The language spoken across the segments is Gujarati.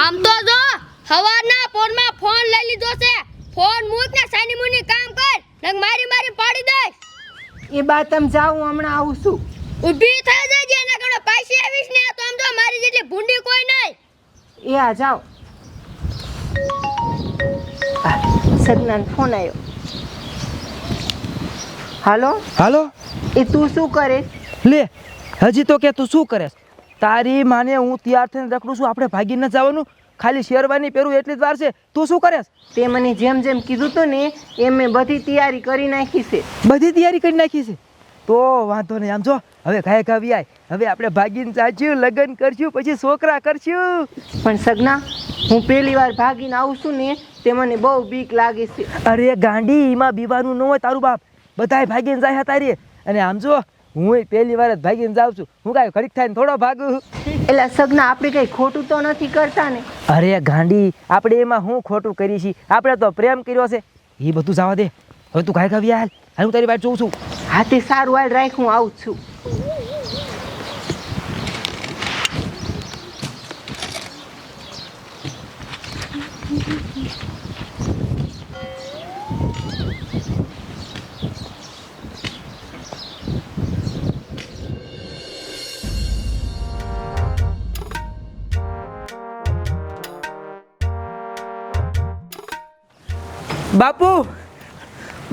આમ તો જો સવારના ફોનમાં ફોન લઈ લીધો છે. ફોન મૂક ને સાની મુની કામ કર નક મારી મારી પાડી દઈશ. એ બા તમે જાઓ હું હમણાં આવું છું. ઊભી થઈ જજે એના કડો પાછી આવીશ ને તો આમ તો મારી જેટલી ભૂંડી કોઈ નહીં એ આ જાઓ. સદનાન ફોન આવ્યો હાલો? હાલો? એ તું શું કરે? લે હજી તો કે તું શું કરેસ તારી માને હું તૈયાર થઈને રખડું છું આપણે ભાગીને ન જવાનું. ખાલી શેરવાની પહેરું એટલી જ વાર છે. તું શું કરે તે મને જેમ જેમ કીધું તું ને એમ મેં બધી તૈયારી કરી નાખી છે. બધી તૈયારી કરી નાખી છે? તો વાંધો નહીં આમ જો હવે ગાય ગાવી આય. હવે આપણે ભાગીને ચાચ્યું લગ્ન કરશું પછી છોકરા કરશું. પણ સગના હું પહેલી વાર ભાગીને આવું છું ને તે મને બહુ બીક લાગે છે. અરે ગાંડી એમાં બીવાનું ન હોય તારું બાપ. બધાય ભાગીને જાય તારી અને આમ જો હું પહેલી વાર જ ભાગીને જાઉં છું. હું કાંઈ ઘડીક થાય થોડો ભાગું? એટલે સગના આપણે કઈ ખોટું તો નથી કરતા ને? અરે ગાંડી આપણે એમાં હું ખોટું કરી છીએ આપણે તો પ્રેમ કર્યો છે. એ બધું જવા દે. હવે તું કાંઈ ગાવી હાલ. હું તારી વાત જોઉં છું. હાથે સારું હાલ રાખ હું આવું છું. બાપુ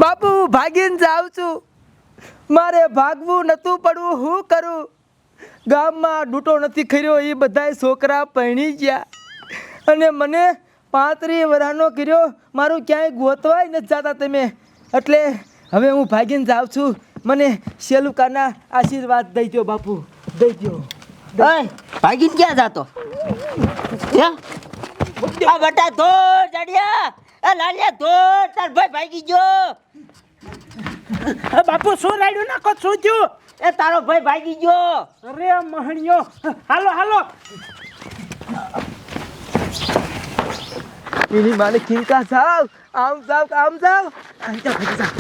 બાપુ, ભાગીને જાઉં છું. મારે ભાગવું નતું પડવું હું કરું? ગામમાં ડૂટો નથી કર્યો એ બધાય છોકરા પરણી ગયા. અને મને પાંત્રી વરાનો કર્યો, મારું ક્યાંય ગોતવાય નથી જતા તમે. એટલે હવે હું ભાગીને જાઉં છું. મને શેલુકાના આશીર્વાદ દઈ દો બાપુ, દઈ દો ભાગીને ક્યાં જાતો? આ બટા ધોર જડિયા. એ લાલિયા ધોર તાર ભાઈ ભાગી ગયો. બાપુ શું રાડ્યું નાખો? શું થયું? એ તારો ભાઈ ભાગી ગયો. અરે મહણિયો હાલો હાલો. એની માને ખીંકા સાવ આમ સાવ આમ સાવ આમ જાવ ભાગી જાવ.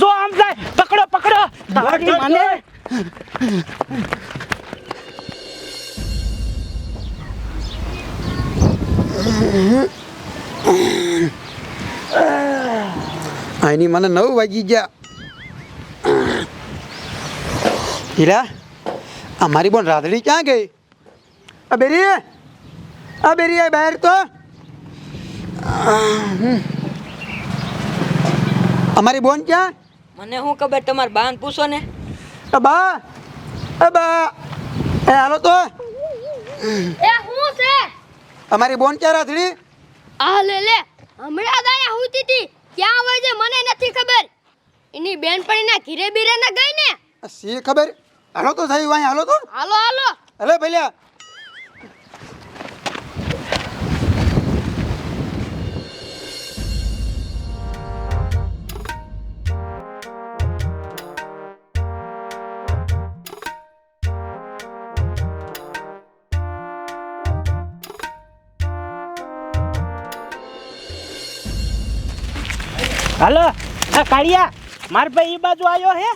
જો આમ જાય પકડો પકડો. તારી મને. આની મને નવ વાગી ગયા. હીરા આ મારી બોન રાધડી ક્યાં ગઈ? આ બેરી આ બેરી આ બહાર તો. અમારી બોન ક્યાં? મને શું ખબર તમારે બાન પૂછો ને. બા બા. એ હાલો તો. એ હું છે? અમારી બોન ક્યાં રાધડી આ લે લે. હમણાં દાયા હુતી હતી. ક્યાં હોય છે મને નથી ખબર. એની બેનપણીના ઘીરે બીરે ના ગઈ ને. સી શી ખબર? હાલો તો થઈ વાય હાલો તો. હાલો હાલો. અરે ભલ્યા હાલો, આ કાળિયા, માર ભાઈ એ બાજુ આવ્યો હે?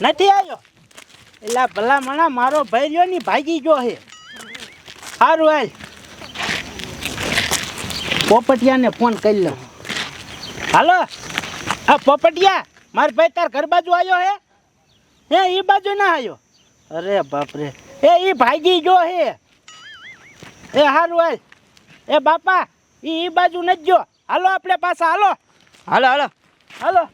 નથી આવ્યો એલા ભલા મણા મારો ભાઈ રહ્યો ની ભાગી ગયો હે. સારું હાલ. પોપટિયાને ફોન કરી લઉં. હાલો, આ પોપટિયા, માર ભાઈ તાર ઘર બાજુ આવ્યો હે? હે એ બાજુ ના આવ્યો અરે બાપરે, એ ઈ ભાગી ગયો હે. એ હારું હાલ. એ બાપા એ એ બાજુ નથી ગયો. હાલો, આપણે પાછા, હાલો. હાલો હાલો. હાલો.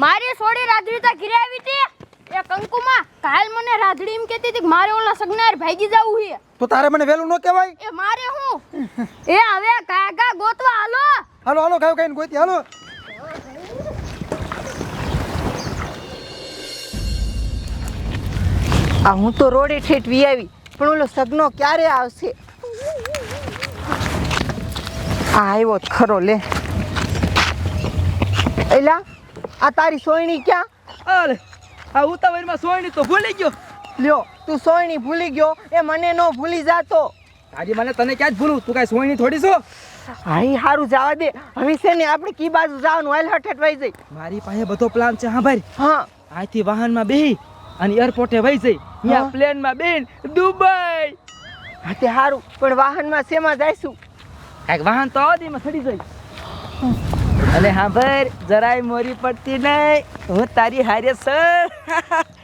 મારી સોડી રાજવીતા તા ઘીરે આવી હતી. એ કંકુમાં રાધડી એમ કહેતી હતી કે મારે ઓલા સગનાર ભાગી જવું છે. તો તારે મને વેલું ન કહેવાય? એ મારે હું? એ હવે કાગા ગોતવા હાલો. હાલો હાલો ખાવ ખાઈને ગોતી હાલો. આ હું તો રોડે ઠેઠ વી આવી પણ ઓલો સગનો ક્યારે આવશે? આ આવ્યો જ ખરો લે. એલા આ તારી સોયણી ક્યાં? અરે આ ઉતાવળમાં સોયણી તો ભૂલી ગયો. લ્યો તું સોયણી ભૂલી ગયો એ મને નો ભૂલી જાતો. તારી મને તને ક્યાં જ ભૂલું? તું કાંઈ સોયણી થોડી છો? હાઈ હારું જવા દે હવે છે ને આપણે કી બાજુ જવાનું હાલ હઠેટ વહી જઈ. મારી પાસે બધો પ્લાન છે હા ભાઈ. હા. અહીંથી વાહનમાં બેહી અને એરપોર્ટે વહી જઈ. ત્યાં પ્લેનમાં બેન દુબઈ. હા તે હારું પણ વાહનમાં શેમાં જઈશું? કાંઈક વાહન તો આવદીમાં ચડી જઈ અને હા ભાઈ જરાય મોરી પડતી નહીં. હું તારી હારે સર.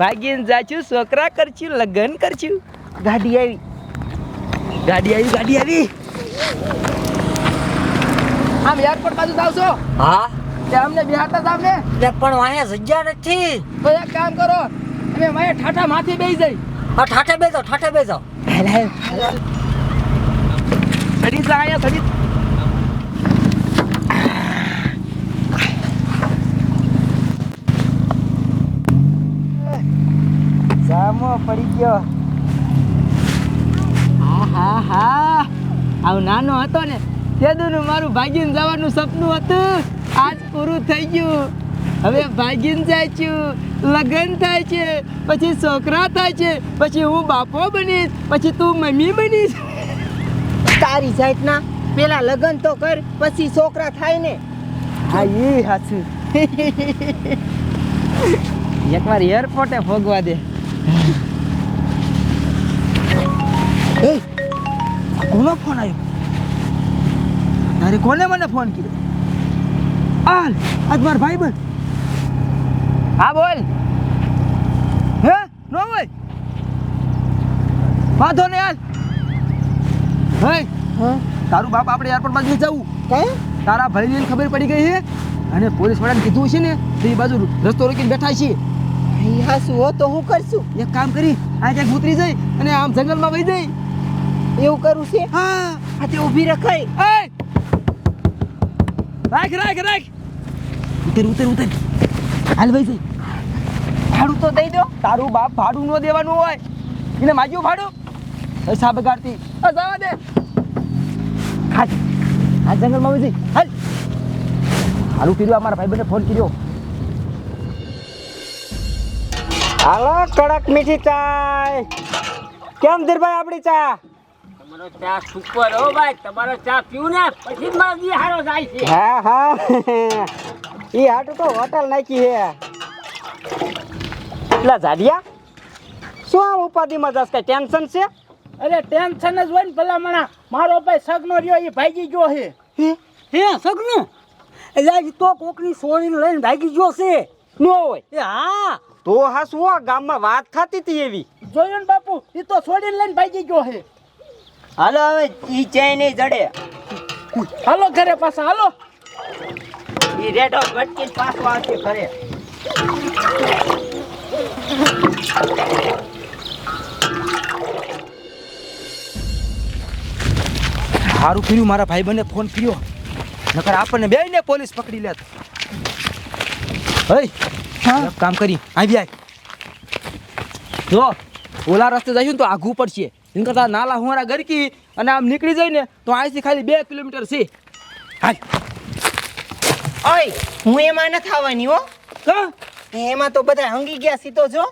ભાગીને જાચું છોકરા કરશું લગ્ન કરશું ગાડી આવી. ગાડી આવી ગાડી આવી. આમ એરપોર્ટ બાજુ જાવ છો? હા. તે અમને બિહારતા જાવ ને? પણ અહીંયા જગ્યા નથી. તો એક કામ કરો અમે મારે ઠાઠા માથી બેસી જઈ. હા ઠાઠે બેસો ઠાઠે બેસો જા અહીંયા સડી પડી ગયો. હા હા હા. આવું નાનો હતો ને તેદુનું મારું ભાગીને જવાનું સપનું હતું. આજ પૂરું થઈ ગયું. હવે ભાગીને જાય છું લગ્ન થાય છે પછી છોકરા થાય છે પછી હું બાપો બનીશ પછી તું મમ્મી બનીશ. તારી જાતના પેલા લગ્ન તો કર પછી છોકરા થાય ને. હા એ હાચું. એકવાર એરપોર્ટે ભોગવા દે. કોનો ફોન આવ્યો તારે કોને મને ફોન કર્યો? આલ આજ માર ભાઈ બન. હા બોલ. હે નો હોય? વાંધો ને હાલ હે? તારું બાપ આપણે એરપોર્ટ બાજુ જવું. કે તારા ભાઈને ખબર પડી ગઈ છે અને પોલીસ વાળાને કીધું છે ને તો એ બાજુ રસ્તો રોકીને બેઠા છીએ અહીં શું હો તો હું કરશું? એક કામ કરી આ ક્યાંક ઉતરી જઈ અને આમ જંગલમાં વહી જઈ. એવું કરું છે? હા. આ તે ઊભી રખાય. એ! રાખ રાખ રાખ. ઉતર ઉતર ઉતર. હાલ ભાઈ ભાડું તો દઈ દો. તારું બાપ ભાડું ન દેવાનું હોય. એને માજ્યું ભાડું? પૈસા બગાડતી જવા દે. હાલ આ જંગલમાં જઈ. હાલ. હાલું કર્યું અમારા ભાઈબંધને ફોન કર્યો. હાલો કડક મીઠી ચાય. કેમ ધીરભાઈ આપણી ચા? તમારો ચા સુપર હો ભાઈ. તમારો ચા પીવું ને પછી મારો દી જાય છે. હા હા. એ હાટું તો હોટલ નાખી હે એટલા જાડિયા શું આ ઉપાધિમાં જશ કઈ ટેન્શન છે? અરે ટેન્શન જ હોય ને ભલામણા. મારો ભાઈ સગનો રહ્યો એ ભાગી ગયો હે? હે સગનો? એટલે તો કોકની સોળીને લઈને ભાગી ગયો છે. નો હોય. એ હા. તો હા શું આ ગામમાં વાત થતી હતી એવી? જોયું ને બાપુ એ તો છોડીને લઈને ભાગી ગયો છે. હાલો હવે ઈ ચેન નહીં જડે. હાલો ઘરે પાછા હાલો. ઈ રેડો ભટકીને પાછો આવશે ઘરે. સારું કર્યું મારા ભાઈ બને ફોન કર્યો. નકર આપણને બે ને પોલીસ પકડી લેત. કામ કરી આવી આય. જો ઓલા રસ્તે જઈશું ને તો આઘું પડશે. એમ કરતા નાલા હુંરા ગરકી અને આમ નીકળી જાય ને તો અહીંથી ખાલી બે કિલોમીટર છે. હાલ. ઓય હું એમાં ન થવાની હો. એમાં તો બધા હંગી ગયા સીતો જો.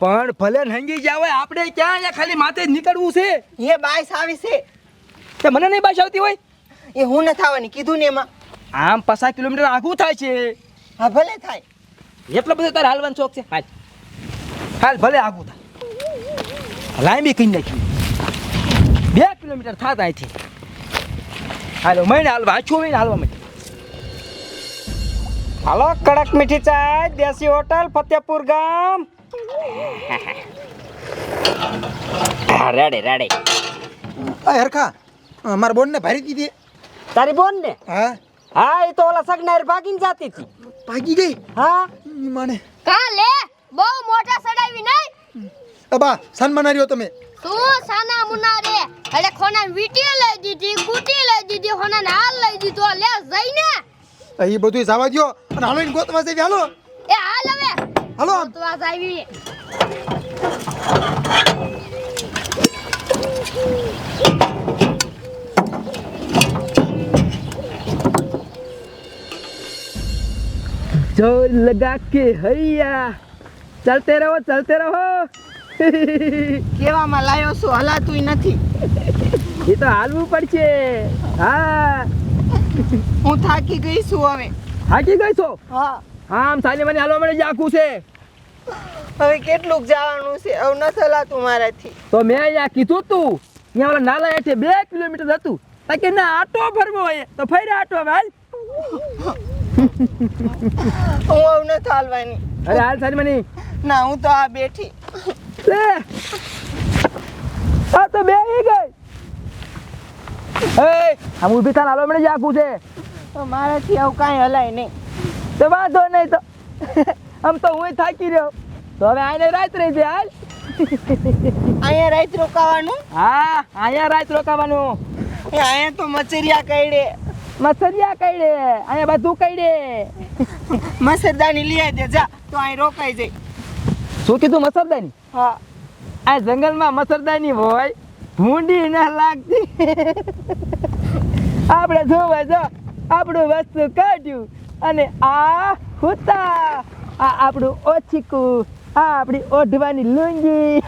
પણ ભલે હંગી ગયા હોય આપણે ક્યાં અહીંયા ખાલી માથે જ નીકળવું છે? એ બાઈસ આવી છે. તે મને નહીં બાઈસ આવતી હોય? એ હું ન થવાની કીધું ને એમાં. આમ પચાસ કિલોમીટર આઘું થાય છે. હા ભલે થાય. એટલો બધો તારે હાલવાનો શોખ છે. હાલ. હાલ ભલે આઘું થાય. લાંબી કહી નાખ્યું. બે કિલોમીટર થાત અહીંથી. હાલો મહિને હાલવા આછું મહિને હાલવા માંડ્યું હાલો કડક મીઠી ચાય દેશી હોટલ ફતેપુર ગામ. રેડે રેડે હરખા મારા બોનને ભારી દીધી. તારી બોન ને હા. હા એ તો ઓલા સગનાર ભાગીને જાતી હતી. ભાગી ગઈ? હા. માને. કા લે બહુ મોટા સડાવી નહીં? અબા સન્માન તમે. તું સાના મુના રે એટલે ખોનાન વીટી લઈ દીધી કુટી લઈ દીધી ખોનાન હાલ લઈ દીધો. લે જઈને. એ બધું જવા દો અને હાલો ઇન ગોતવા જઈ હાલો. એ હાલ હવે. હાલો ગોતવા જાવી. जो लगा के हैया चलते रहो चलते रहो કેવામાં લાયો છું હલાતુંય નથી. એ તો હાલવું પડશે. હા. હું થાકી ગઈ છું હવે. થાકી ગઈ છો? હા. આમ સાલી મને હાલવા મળે આખું છે. હવે કેટલુંક જવાનું છે હવે નથી હલાતું મારાથી. તો મેં અહીંયા કીધું તું ત્યાં ઓલા નાલા હેઠે બે કિલોમીટર હતું. તાકે ના આટો ફરવો હોય. તો ફરી આટો ભાઈ હાલ. હું હવે નથી હાલવાની. અરે હાલ સાલી મને ના હું તો આ બેઠી. લે આ તો બે ગઈ. એ આમ ઊભી થાને હાલવા મળે આખું છે. તો મારાથી આવું કાંઈ હલાય નહીં. તો વાંધો નહીં તો. આમ તો હું થાકી રહ્યો. તો હવે આને રાત રહી છે હાલ. અહીંયા રાત રોકાવાનું? હા અહીંયા રાત રોકાવાનું. એ અહીંયા તો મચરિયા કઈડે મસરિયા કઈડે અહીંયા બધું કઈડે મસરદાની લઈ દે જા તો અહીં રોકાઈ જાય. શું કીધું મસરદાની? હા. આ જંગલમાં મસરદાની હોય ભૂંડી ના લાગતી. આપણે જોવા જો આપણું વસ્તુ કાઢ્યું અને આ હુતા. આ આપણું ઓછીકું આ આપણી ઓઢવાની લુંગી.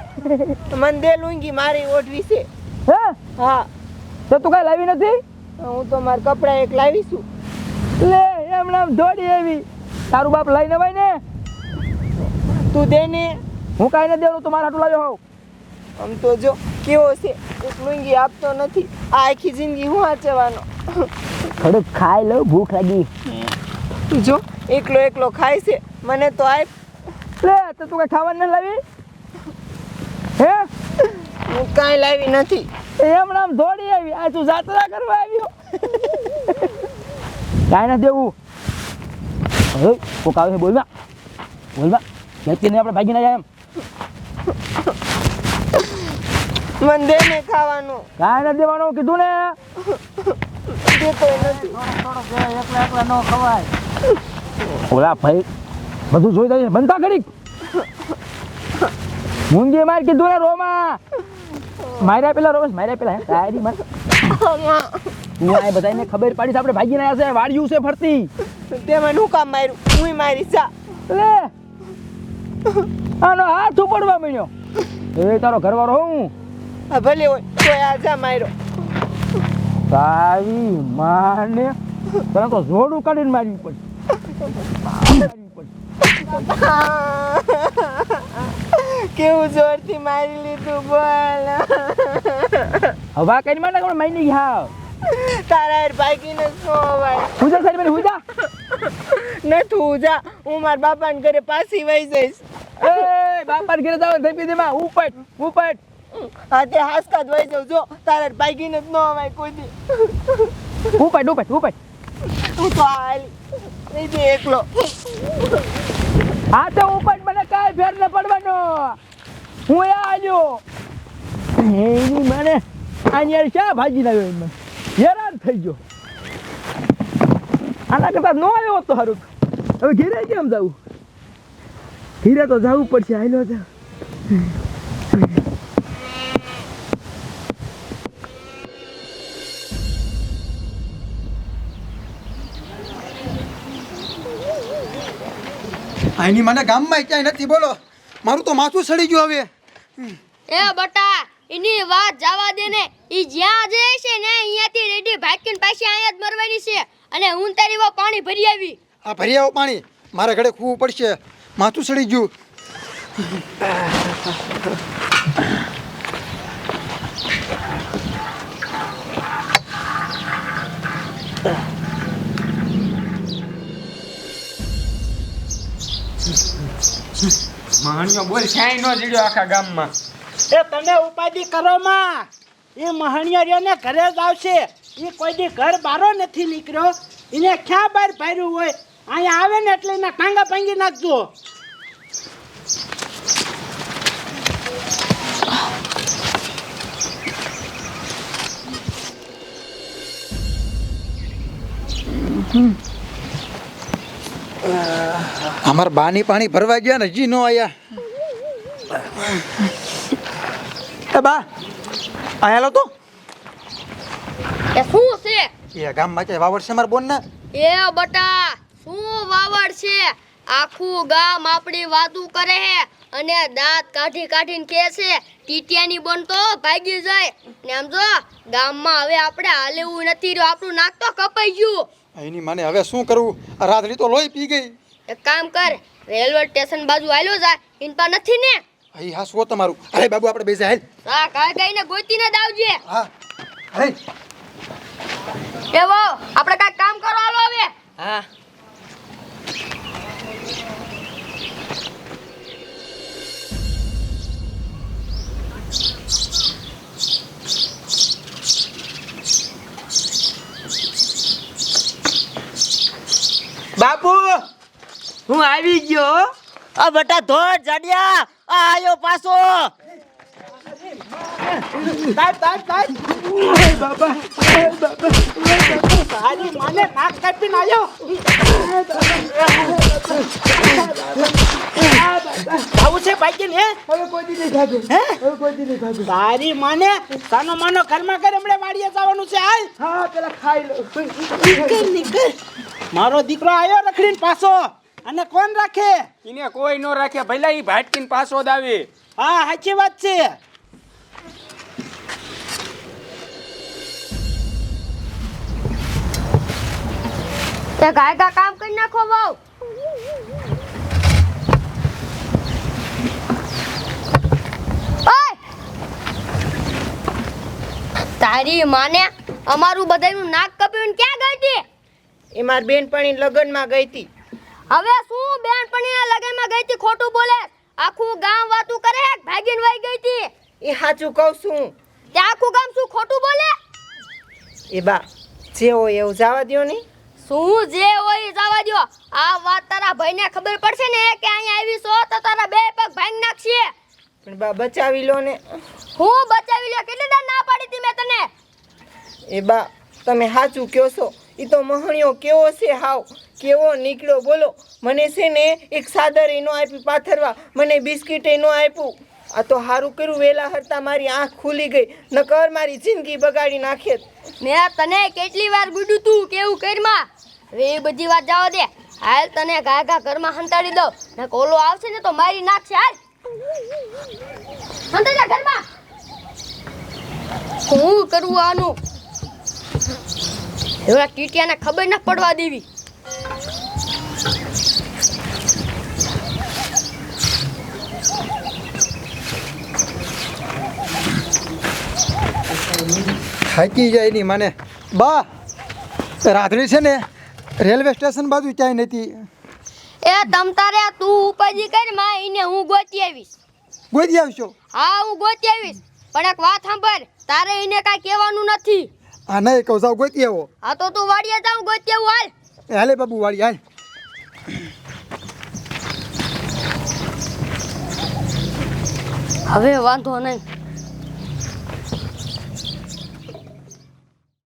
મને દે લુંગી મારી ઓઢવી છે. હે? હા. તો તું કાંઈ લાવી નથી? હું તો મારા કપડા એક લાવીશું. લે એમણામ દોડી એવી તારું બાપ લઈને ભાઈ ને તું દે ને. હું કાંઈ ન દેવાનું તું મારા હાટું લાવ્યો હોઉં આમ તો જો કેવો છે? એક લુંગી આપતો નથી. આ આખી જિંદગી હું વાંચવાનો થોડુંક ખાઈ લઉં ભૂખ લાગી. જો એકલો એકલો ખાય છે. મને તો આપ લે તો તું કઈ ખાવાનું ન લાવી? હે? હું કાંઈ લાવી નથી. એમણામ દોડી આવી. આ તું જાત્રા કરવા આવ્યો. કાંઈ ના દેવું. હવે કોક આવે છે બોલવા. બોલવા. વ્યક્તિને આપણે ભાગી ના જાય એમ. મને દે ને ખાવાનું. કાંઈ નથી દેવાનું કીધું ને. દેતો નથી. ઓલા ભાઈ બધું જોઈ બનતા કરી મૂંગી માર કીધું ને રોમાં. માર્યા પેલા રોમેશ માર્યા પેલા. હે તારી માર. તું આ બધાને ખબર પાડી આપણે આવ્યા છે વાડિયું છે ફરતી. તે મને કામ માર્યું? હું મારી લે. આનો હાથ ઉપડવા મળ્યો એ તારો ઘરવાળો હું આ ભલે હોય તો આ જા માર્યો? તારી માને તને તો જોડું કાઢીને મારવી પડી કેવું જોરથી મારી લીધું બોલ. હવા કરી માને કોણ મારી હા તારા હારે ભાગીને શું અવાય. હુજા સાહેબ મને હુજા નથું હું જા હું મારા બાપાને ઘરે પાછી વહી જઈશ. એ બાપા ઘરે જાવ થઈ પીધી માં ઉપટ ઉપટ હા તે હાસકા જ વહી જાઉં જો તારે ભાગીને જ ન અવાય કોઈ દી. ઉપટ ઉપટ ઉપટ હું તો હાલી નહીં દે એકલો. હા તો ઉપટ મને કાંઈ ફેર ન પડવાનો. હું એ આવ્યો એની મને આની શા ભાજી લાવ્યો એમ હેરાન થઈ ગયો. આના કરતા ન આવ્યો તો સારું હવે ઘેરે કેમ જવું ઘીરે તો જવું પડશે હાલો જા. આની મને ગામમાં ક્યાંય નથી બોલો. મારું તો માથું સડી ગયું હવે. એ બટા એની વાત જવા દે ને. ઈ જ્યાં જાય છે ને અહીંયાથી રેડી ભાગીને પાછી અહીંયા જ મરવાની છે. અને હું તારી વા પાણી ભરી આવી. આ ભરી આવો પાણી. મારા ઘરે ખૂવું પડશે. માથું સડી ગયું. એ તમે ઉપાધિ કરો માં. એ મહણિયારીઓને ઘરે જ આવશે. એ કોઈ દી ઘર બારો નથી નીકળ્યો. એને ક્યાં બહાર પાડ્યું હોય? અહીંયા આવે ને એટલે એના ટાંગા ભાંગી નાખજો. અમાર બાની પાણી ભરવા ગયા ને હજી નો આયા. એ બા આયા તો. એ શું છે? એ ગામમાં વાવડ છે મારા બોન ને એ બટા. શું વાવડ છે? આખું ગામ આપણી વાતું કરે છે અને દાંત કાઢી કાઢીને કહે છે ટીટિયાની બોન તો ભાગી જાય. ને આમ જો ગામમાં હવે આપણે હાલેવું નથી રહ્યું. આપણું નાક તો કપાઈ ગયું. એની માને હવે શું કરવું? આ રાધડી તો લોહી પી ગઈ. એક કામ કર રેલવે સ્ટેશન બાજુ હાલ્યો જાય ઇનપા નથી ને? અહીં હા શું તમારું. અરે બાબુ આપણે બેસા હાલ. હા કાય કાઈને ગોતીને દાવજે હા. અરે એવો આપણે કાંઈક કામ કરો હાલો હવે. હા. બાપુ હું આવી ગયો. આ બટા ધોર જાડિયા આ આયો પાછો. તાર તાર તાર. તારી માને નાક કાપીને આવ્યો આવું છે ભાઈ હે? હવે કોઈ દી નહીં ખાધું હે? હવે કોઈ દી નહીં ખાધું તારી માને સાનો માનો ઘરમાં કરે હમણાં વાડીએ જવાનું છે હાલ. હા પેલા ખાઈ લો. નીકળ નીકળ. મારો દીકરો આવ્યો રખડીને પાછો. અને કોણ રાખે? એને કોઈ નો રાખે. ભલે ઈ ભાટકીને પાછો દાવી હા સાચી વાત છે. તે ગાયકા કામ કરી નાખો બહુ ઓય! તારી માને અમારું બધાયનું નાક કપ્યું ને ક્યાં ગઈ હતી? એ માર બેનપણી લગ્નમાં ગઈ હતી. હવે શું બેનપણીના લગનમાં ગઈ હતી ખોટું બોલે? આખું ગામ વાતું કરે ભાગીને વહી ગઈ હતી? એ સાચું કહું છું. તે આખું ગામ શું ખોટું બોલે? એ બા જે હોય એવું જવા દ્યો ને. શું જે હોય જવા દ્યો. આ વાત તારા ભાઈને ખબર પડશે ને કે અહીંયા આવી છો તો તારા બે પગ ભાંગી નાખશે. પણ બા બચાવી લો ને. હું બચાવી લો? કેટલી દાન ના પાડી હતી મેં તને? એ બા તમે સાચું કહો છો. એ તો મહણિયો કેવો છે હાવ? કેવો નીકળ્યો બોલો. મને છે ને એક સાદર એનો આપી પાથરવા. મને બિસ્કિટ એનો આપ્યું. આ તો સારું કર્યું, વેલા હરતા મારી આંખ ખુલી ગઈ. નકર મારી જિંદગી બગાડી નાખે. મેં તને કેટલી વાર ગુડું તું કેવું કરમાં? હવે એ બધી વાત જવા દે. હાલ તને ઘા ઘરમાં હંતાડી દઉં. ને કોલો આવશે ને તો મારી નાખશે, હાલ. હંતાઈ જા ઘરમાં. શું કરવું આનું? એવા ટીટિયાને ખબર ન પડવા દેવી. થાકી જાય નહીં મને. બા રાત્રે છે ને રેલવે સ્ટેશન બાજુ ક્યાંય નથી? એ તમ તારે તું ઉપાજી કરમાં એને હું ગોતી આવીશ. ગોતી આવશો? હા હું ગોતી આવીશ. પણ એક વાત સાંભળ તારે એને કાંઈ કહેવાનું નથી. આ નહીં કહું જાવ ગોતી આવો. હા તો તું વાડીએ જાઉં ગોતી આવું હાલ. હાલે બાબુ વાળી હાલ. હવે વાંધો નહીં.